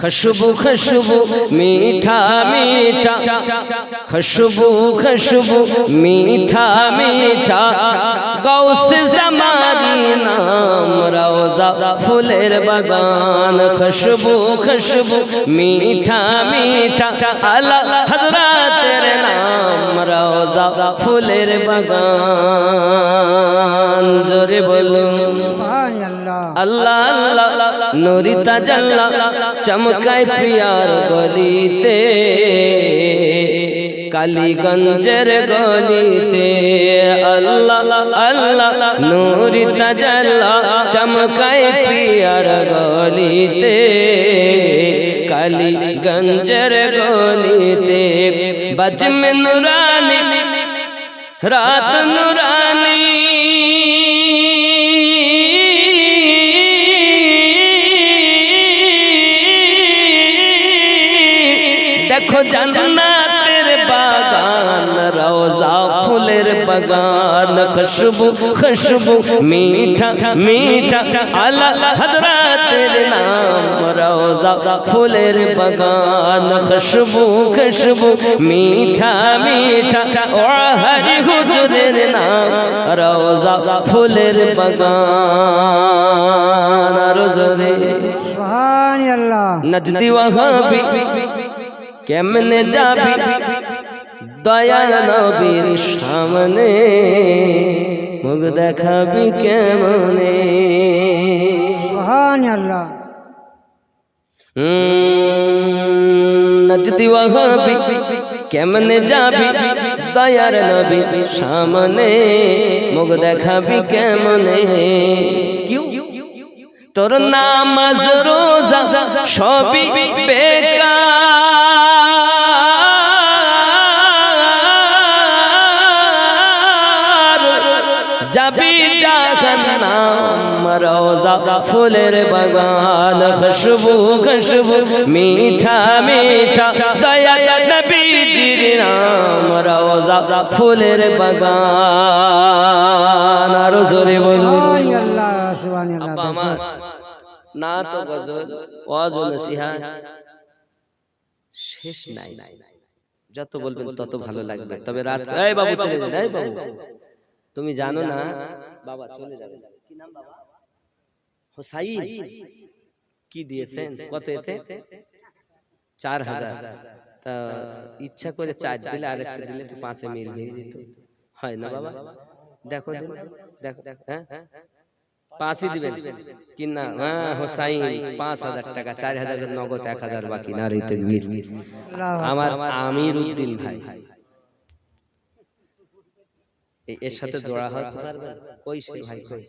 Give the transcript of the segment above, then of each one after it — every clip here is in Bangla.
খুশবু খুশবু মিঠা মিঠা। খুশবু খুশবু মিঠা মিঠা। গৌস জামারি নাম রওজা ফুলের বাগান। খুশবু খুশবু মিঠা মিঠা। আলা হজরতের নাম রওজা ফুলের বাগান। জোরে বলুন। আল্লাহ আল্লাহ নুরি তাজাল্লা চমকায় প্রিয়ার গলিতে, কালীগঞ্জের গলিতে। আল্লাহ আল্লাহ, নুরি তাজাল্লা চমকায় প্রিয়ার গলিতে, কালীগঞ্জের গলিতে। বজমে নুরানি, রাত নুরানি রওজা ফুলের বাগান খুশবু খুশবু মিঠা মিঠা আলা হযরতের নাম রওজা ফুলের বাগান খুশবু খুশবু মিঠা মিঠা ও হরি হুজুরের নাম রওজা ফুলের বাগান আর জোরে নজদি ওয়াহাবি কেমনে যাবি দয়া নবীর সামনে মুখ দেখাবি কেমনে? নজদি ওয়াহাবি কেমনে যাবি দয়ার নবী সামনে? মুখ দেখাবি কেমনে? কিউ তোর নামাজ রোজা সবই বেকার। রোজা ফুলের বাগান খুশবু খুশবু মিঠা মিঠা দয়া নবীজির নাম রোজা ফুলের বাগান। আর জোরে বলুন। আমার না তো গজল ওয়াজ ও নসিহত শেষ নাই। যত বলবেন তত ভালো লাগবে। তবে রাত এই বাবু চলে যান এই বাবু। তুমি জানো না বাবা চলে যাবে। কি নাম বাবা? হোসাই কি দিয়েছেন? কত এতে? চার হাজার। তা ইচ্ছা করে চার দিলে দিলে একটু পাঁচে মিল হয়ে যেত হয় না বাবা? দেখো দেখো হ্যাঁ? পাঁচই দিবেন। কি না হ্যাঁ হোসাইন পাঁচ হাজার টাকা চার হাজার নগদ এক হাজার বাকি না রে তকবীর আমার আমির উদ্দিন ভাই। এর সাথে জোড়া হয় কই ভাই? কই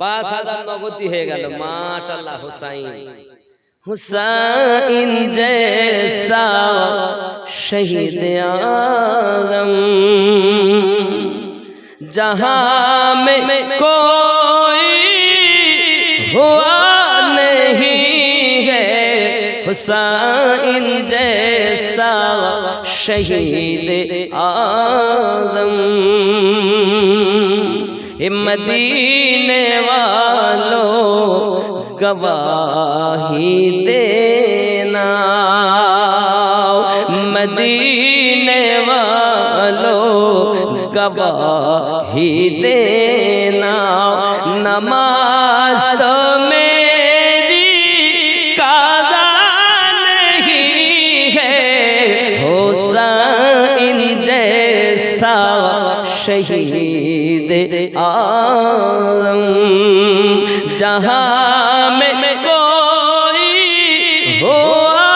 পাঁচ হাজার নগতি হয়ে গেল। হুসাইন। হুসাইন শহীদ हुसैन जैसा शहीद आदम मदीने वालों गवाही देना। मदीने वालों गवाही देना। नमाज़ तो जहां में कोई हुआ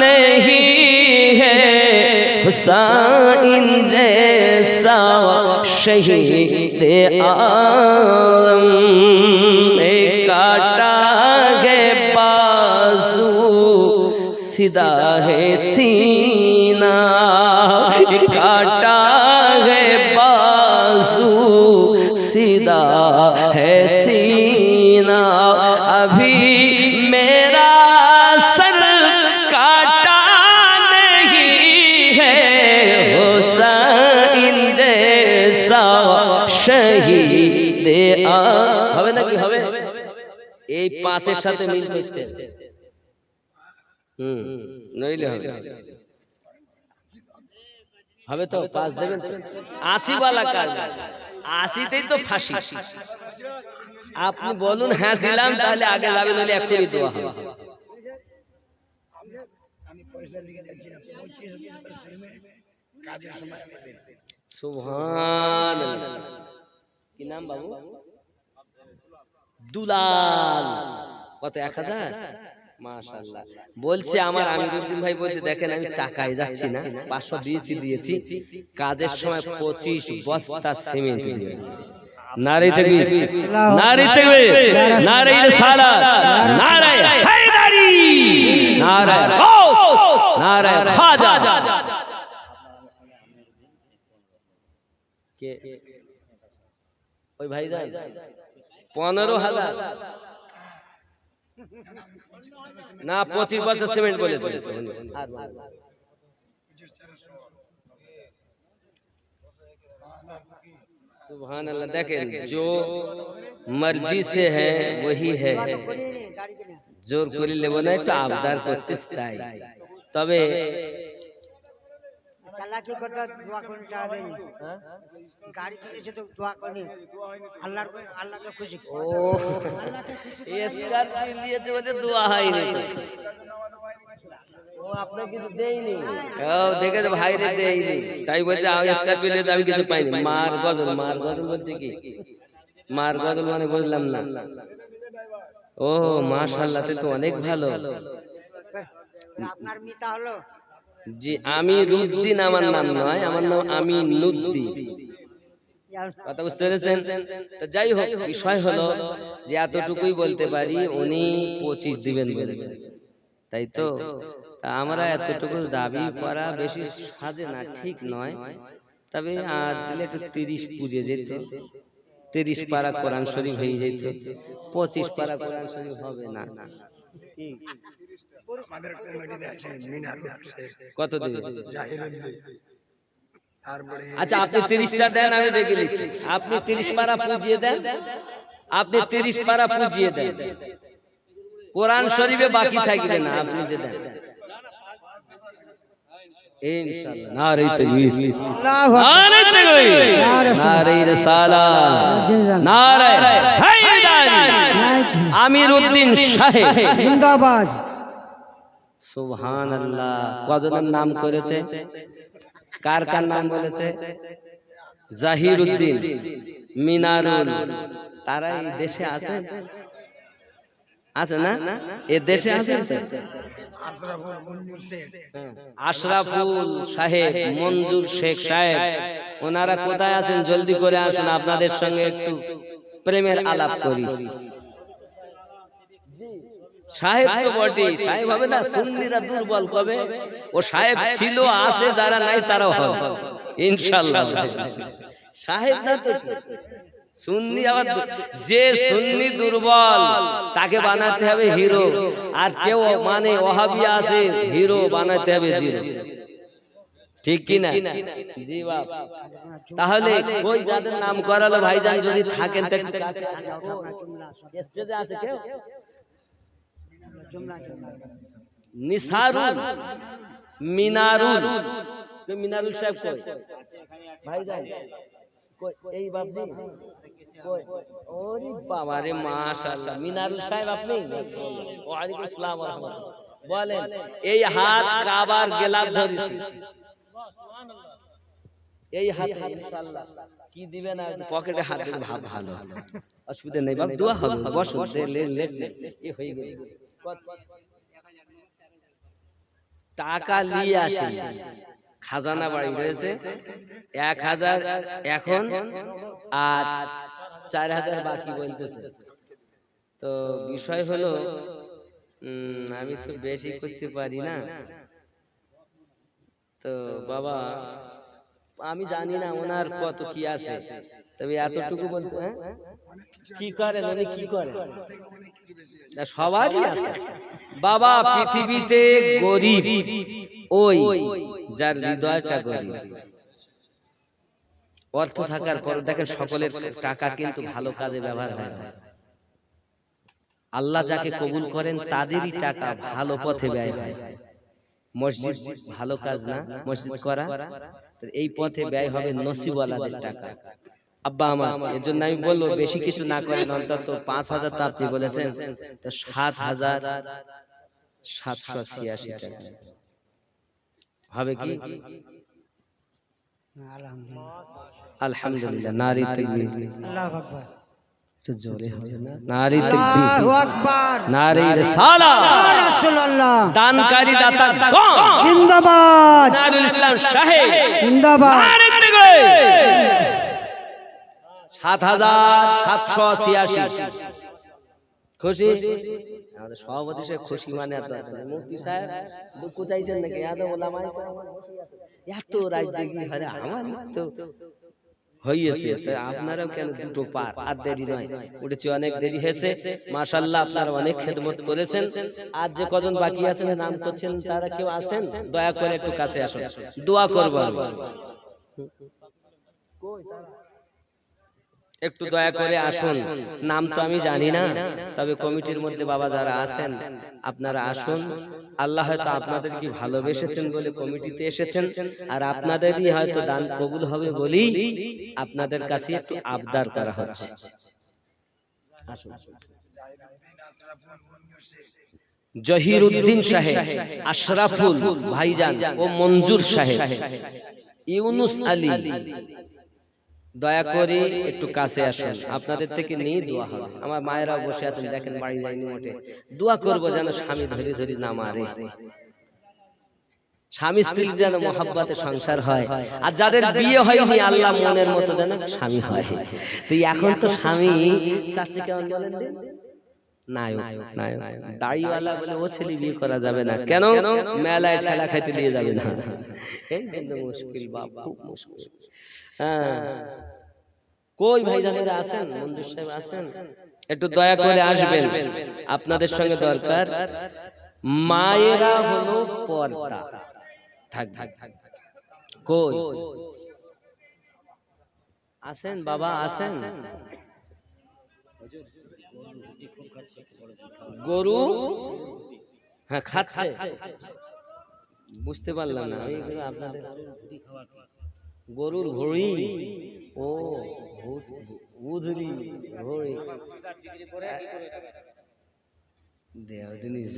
नहीं है हुसैन जैसा शहीद आलम एक काटा है बाजू सीधा है सीना एक काटा अभी मेरा सर काटा नहीं है हुसैन जैसा शहीद হবে নাকি? হবে। এই পাঁচের সাথে মিল করতে। হুম নইলে হবে। হবে। তো? পাঁচ দেবেন আশি বালা কাজ। আশিতেই তো ফাঁসি। আপনি বলুন হ্যাঁ দিলাম তাহলে আগে যাবে নইলে এক্ষুনি দেওয়া হবে। কি নাম বাবু? দুলাল। কত এক হাজার? মাশাল্লাহ বলছে আমার আমিরুদ্দিন ভাই বলছে দেখেন আমি টাকায় যাচ্ছি না পাঁচশো দিয়েছি দিয়েছি। কাজের সময় পঁচিশ বস্তা সিমেন্ট। দিয়ে। নারী থেকে নারী থেকে নারী সালা নারায় হায়দারি। নারায় গাউস নারায় খাজা। কে? ওই ভাই পনেরো হাজার। না পঁচিশ বছর সিমেন্ট বলেছে। सुबहान अल्लाह देखे जो मर्ज़ी से है वही है। ज़ोर कोरी लेवो तो, तो आबदार तबे চালাকি করতে দোয়া করে টাকা দেয়নি। গাড়ি কিনেছে তো দোয়া করেনি। আল্লাহর আল্লাহকে খুশি। ও নিয়েছে বলে দোয়া হয়নি ও আপনাকে কিছু দেয়নি? ও দেখে তো ভাই রে দেয়নি। তাই বলছে আমি স্করপিও নিয়ে আমি কিছু পাইনি। মার গজল মার গজল বলতে কি? মার গজল মানে বুঝলাম না। ও মাশাআল্লাহ তো অনেক ভালো। আপনার মিতা হলো? জি, আমি রুদ্দিন আমার নাম নয়, আমার নাম আমি নুদ্দিন কথা বুঝতে পেরেছেন? যাই হোক, বিষয় হলো যে এতটুকুই বলতে পারি, উনি পঁচিশ দিবেন বলেছেন তাই তো? আমরা এতটুকু দাবি করা বেশি সাজে না, ঠিক নয়। তবে আর দিলে একটু তিরিশ পুজে যেত, তিরিশ পারা কোরআন শরীফ হয়ে যেত, পঁচিশ পারা কোরআন শরীফ হবে না। আমাদের কমিটিতে আছে মিনারুল শেখ কত জাহিরুদ্দিন। তারপরে আচ্ছা আপনি তিরিশটা দেন আমি রেখে দিচ্ছি আপনি তিরিশ পারা পুজিয়ে দেন? আপনি তিরিশ পারা পুজিয়ে দেন। কোরআন শরীফে বাকি থাকবে না আপনি যে দেন। ইনশাআল্লাহ। নারে তাকবীর। নারে সুবহানাল্লাহ। কজনের নাম করেছে? কার কার নাম বলেছে জাহির উদ্দিন মিনারুল। তারা এই দেশে আছে। আছে না? এ দেশে আছে। আশরাফুল আশরাফুল সাহেব মঞ্জুর শেখ সাহেব। ওনারা কোথায় আছেন? জলদি করে আসুন আপনাদের সঙ্গে একটু প্রেমের আলাপ করি। সাহেব তো বটে সাহেব হবে না সুন্নিরা দুর্বল কবে ও সাহেব ছিল আছে যারা নাই তারাও হবে। ইনশাল্লাহ। সাহেব না তো সুন্নি আবার যে সুন্নি দুর্বল তাকে বানাতে হবে হিরো। আর কেউ মানে ওহাবি আছে হিরো বানাতে হবে জিরো। ঠিক কি না জি বাপ। তাহলে কই যাদের নাম করালো ভাইজান যদি থাকেন। স্টেজে আছে কেউ? নিসারুল মিনারুল। সাহেব কই? ভাইজান কই এই কই? ওরে বাবা রে মাশাআল্লাহ। মিনারুল সাহেব আপনি? ওয়া আলাইকুম আসসালাম ওয়া রাহমাতুল্লাহ বলেন এই হাত কাবার গেলাপ ধরেছি। এই হাতে ইনশাআল্লাহ। কি দিবেন আর পকেটে হাত ভাব ভালো অসুবিধা নেই বাপ দোয়া হবে। বসুন দে লে লে এ হয়ে গেল। টাকা নিয়ে আসে খাজানা বাড়ি রয়েছে। এক হাজার এখন আর চার হাজার বাকি বলতেছে। তো বিষয় হলো আমি তো বেশি করতে পারি না। তো বাবা আমি জানি না ওনার কত কি আছে। তবে এতটুকু বলতে হ্যাঁ? কি করেন উনি কি করেন সবারই আছে। বাবা পৃথিবীতে গরিব। ওই যার হৃদয়টা গরিব। অর্থ থাকার পর দেখেন সকলের টাকা কিন্তু ভালো কাজে ব্যবহার হয় না। আল্লাহ যাকে কবুল করেন তাদেরই টাকা ভালো পথে ব্যয় হয়। মসজিদ ভালো কাজ না মসজিদ করা এই পথে ব্যয় হবে নসিবওয়ালাদের টাকা। আব্বা আমার এর জন্য আমি বলব বেশি কিছু না করেন অন্তত পাঁচ হাজার তো আপনি বলেছেন। তো সাত হাজার সাতশো ছিয়াশি টাকা। হবে কি? আলহামদুলিল্লাহ। নারী একটু জোরে হবে না? নারী দানকারী দাতা জিন্দাবাদ। ইসলাম সাহেব জিন্দাবাদ। সাত হাজার সাতশো ছিয়াশি খুশি? আমাদের সভাপতি সাহেব খুশি মানে এত মুফতি সাহেব দুঃখ চাইছেন নাকি? এত ওলামাই এত রাজ্যে কি হারে আমার তো হইয়েছে। আপনারাও কেন দুটো পার আর দেরি নয়? উঠেছি অনেক দেরি হয়েছে। মাশাল্লাহ আপনারা অনেক খেদমত করেছেন। আর যে কজন বাকি আছেন নাম করছেন তারা কেউ আছেন? দয়া করে একটু কাছে আসুন। দোয়া করব আমি। একটু দয়া করে আসুন। নাম তো আমি জানি না তবে কমিটির মধ্যে বাবা যারা আছেন আপনারা আসুন। আল্লাহ হয়তো আপনাদের কি ভালোবেসেছেন বলে কমিটিতে এসেছেন আর আপনাদেরই হয়তো দান কবুল হবে বলেই আপনাদের কাছে একটু আবদার করা হচ্ছে। আসুন। জহির উদ্দিন সাহেব আশরাফুল ভাইজান ও মঞ্জুর সাহেব ইউনুস আলী দয়া করে একটু কাছে আসুন। আপনাদের থেকে নিয়ে দোয়া হবে। আমার মায়েরাও বসে আছেন দেখেন বাড়ি যায়নি মোটে দোয়া করব যেন স্বামী ধরে ধরে না মারে। স্বামী স্ত্রী যেন মহাব্বতে সংসার হয়। আর যাদের বিয়ে হয়নি আল্লাহ মনের মতো যেন স্বামী হয়। তো এখন তো স্বামী। চাচ্ছে কেমন বলেন? নায়ক নায়ক দাড়িওয়ালা বলে ও ছেলে বিয়ে করা যাবে না। কেন? মেলায় ঠেলা খাইতে নিয়ে যাবে না। এই জন্য মুশকিল বাপ খুব মুশকিল। হ্যাঁ। কই ভাইজানেরা আছেন? মঞ্জুর সাহেব আছেন? একটু দয়া করে আসবেন। আপনাদের সঙ্গে দরকার মায়েরা হলো পর্দা। থাক থাক থাক। কই? আছেন বাবা আছেন? গরু? হ্যাঁ খাচ্ছে। বুঝতে পারলাম না। এগুলো আপনাদের গরুর ভড়ি ও উধরি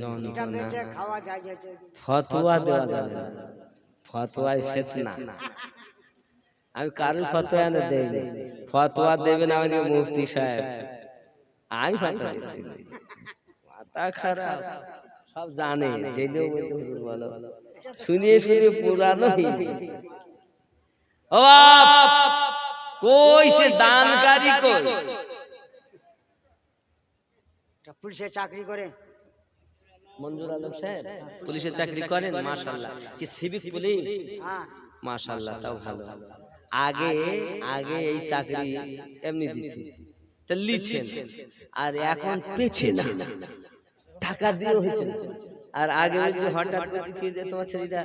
যাচ্ছে ফতোয়া দেওয়া যাবে না। ফতোয়ায় ফেতনা। আমি কারোর ফতোয়া না দেইনি। ফতোয়া দেবেন আমাদের মুফতি সাহেব। আমি ফতোয়া দিচ্ছি মাথা খারাপ। সব জানে বলতে বলো। শুনিয়ে শুনিয়ে পুরানো। ও বাপ, কই সে দানকারী কই? এটা চাকরি করে। মঞ্জুর আলম সাহেব পুলিশে চাকরি করেন? মাশাআল্লাহ। কি সিভিক পুলিশ হ্যাঁ। মাশাআল্লাহ তাও ভালো। আগে আগে এই চাকরি এমনি দিচ্ছি তা আর এখন পেছে না। টাকা দিয়ে হয়েছে। আর আগে বলছে হঠাৎ করে কি যে তোমার ছেলেটা।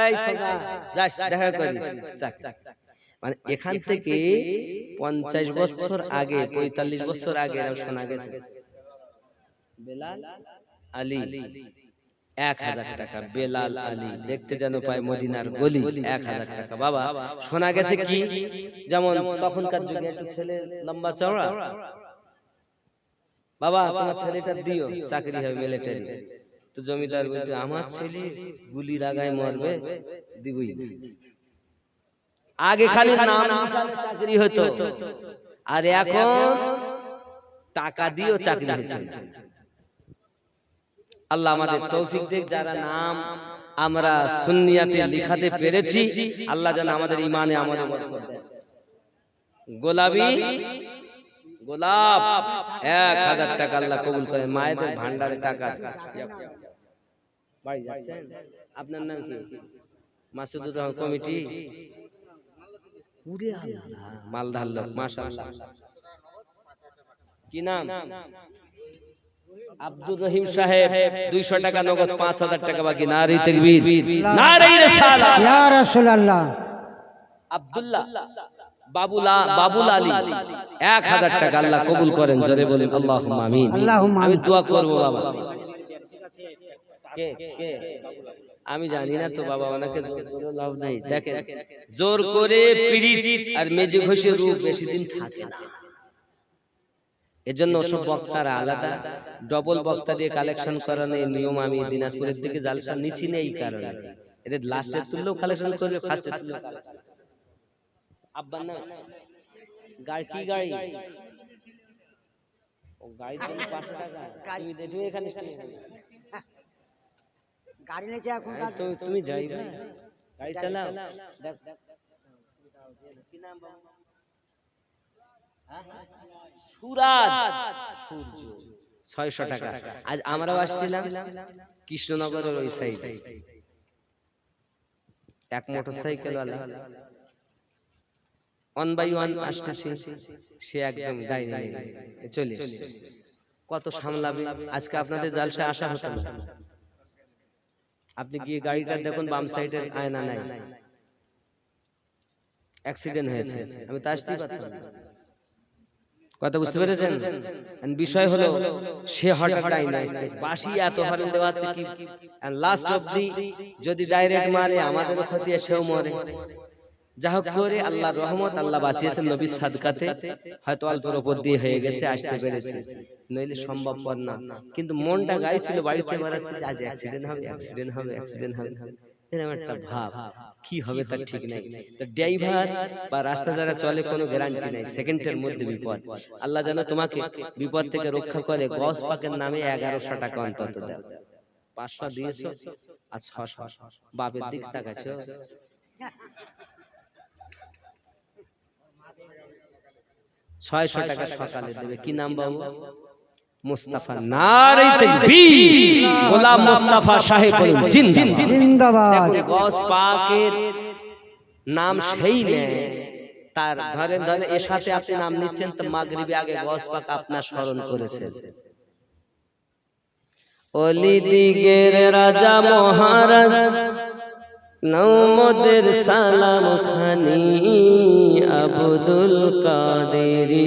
এই খোকা যাস দেখা করিস যাক মানে এখান থেকে পঞ্চাশ বছর আগে পঁয়তাল্লিশ বছর আগে শোনা গেছে বেলাল আলী। এক হাজার টাকা বেলাল আলী। দেখতে যেন পায় মদিনার গলি। এক হাজার টাকা। বাবা শোনা গেছে কি? যেমন তখনকার যুগে একটা ছেলে লম্বা চওড়া। বাবা তোমার ছেলেটা দিও চাকরি হবে মিলিটারি তো জমিদার বলতে আমার ছেলে গুলি লাগায় মরবে দিবই। আগে খালি নাম চাকরি হতো। আর এখন টাকা দিয়েও চাকরি হচ্ছে। আল্লাহ আমাদের তৌফিক দেখ যারা নাম আমরা সুন্নিয়াতে লিখাতে পেরেছি আল্লাহ যেন আমাদের ইমানে আমাদের গোলাপি গোলাপ এক হাজার টাকা আল্লাহ কবুল করে মায়েদের ভান্ডারে টাকা। বাড়ি যাচ্ছেন? আপনার নাম কি? মাসুদুর রহমান কমিটি। আল্লাহ। মালদার লোক মাশাআল্লাহ। কি নাম? আব্দুর রহিম সাহেব দুইশো টাকা নগদ পাঁচ হাজার টাকা বাকি নারী তেকবীর। নারী রিসালাত ইয়া রাসূলুল্লাহ। আব্দুল্লাহ বাবুলা বাবুল আলী। এক হাজার টাকা আল্লাহ কবুল করেন জোরে বলেন আল্লাহ আমিন। আমি। দোয়া করব বাবা। আমি জানি না তো বাবা ওনাকে জোর করে লাভ নেই। দেখেন জোর করে পিড়িত আর মেজে ঘষে রূপ বেশি দিন থাকে না। এজন্য ওসব বক্তারা আলাদা। ডবল বক্তা দিয়ে কালেকশন করানোর নিয়ম আমি দিনাজপুরের দিকে জালসা নিচ্ছি না এই কারণে এদের লাস্টে তুললেও কালেকশন করবে ফার্স্টে তুললেও আব্বার না। গাড়ি কি গাড়ি ও গাড়ির জন্য পাঁচশো টাকা। তুমি তুমি এখানে শুনে গাড়ি নিয়েছে এখন হ্যাঁ, তো তুমি ড্রাইভার গাড়ি চালাও। দেখ কি নাম হ্যাঁ? সুরাজ। সূর্য। ছয়শো টাকা। আজ আমরাও আসছিলাম। কৃষ্ণনগরের ওই সাইডে এক motorcycle one by one আসতেছে। সে একদম ডাইনি চলে কত সামলাবে? আজকে আপনাদের জালসা আসা হতো না। আপনি গিয়ে গাড়িটা দেখুন বাম সাইডের আয়না নাই। অ্যাক্সিডেন্ট হয়েছে। আমি তো আসতেই পারতাম। কথা বুঝতে পেরেছেন? বিষয় হলো সে হঠাৎ আয়না বাসি এত হরেন দেওয়া আছে কি? লাস্ট অফ দি যদি ডাইরেক্ট মারে আমাদের ক্ষতি সেও মরে। যা হোক করে আল্লাহ রহমত আল্লাহ বাঁচিয়েছেন নবী সাদকাতে হয়তো অল্পের ওপর দিয়ে হয়ে গেছে আসতে পেরেছে। নইলে সম্ভবপর না। কিন্তু মনটা গাইছিল বাড়িতে বেড়াচ্ছে যে আজ অ্যাক্সিডেন্ট হবে অ্যাক্সিডেন্ট হবে অ্যাক্সিডেন্ট হবে। এরকম একটা ভাব। কি হবে তার ঠিক নাই। তো ড্রাইভার বা রাস্তা যারা চলে কোনো গ্যারান্টি নাই সেকেন্ডের মধ্যে বিপদ। আল্লাহ যেন তোমাকে বিপদ থেকে রক্ষা করে গস পাকের নামে এগারোশো টাকা অন্তত দেয় পাঁচশো দিয়েছ আর ছশো বাপের দিক তাকাছো ছয়শো টাকা সকালে দেবে। কি নাম বাবু? মুস্তাফা নারে তাকবীর গোলাম মুস্তাফা সাহেব জিন জিন জিন জিন্দাবাদ। গস পাকের নাম সেই নেয় তার ধরেন ধরেন এর সাথে আপনি নাম নিচ্ছেন তো মাগরিবে আগে গস পাক আপনার স্মরণ করেছে। অলি দিগের রাজা মহারাজ। নৌমদের সালাম খানি আব্দুল কাদেরি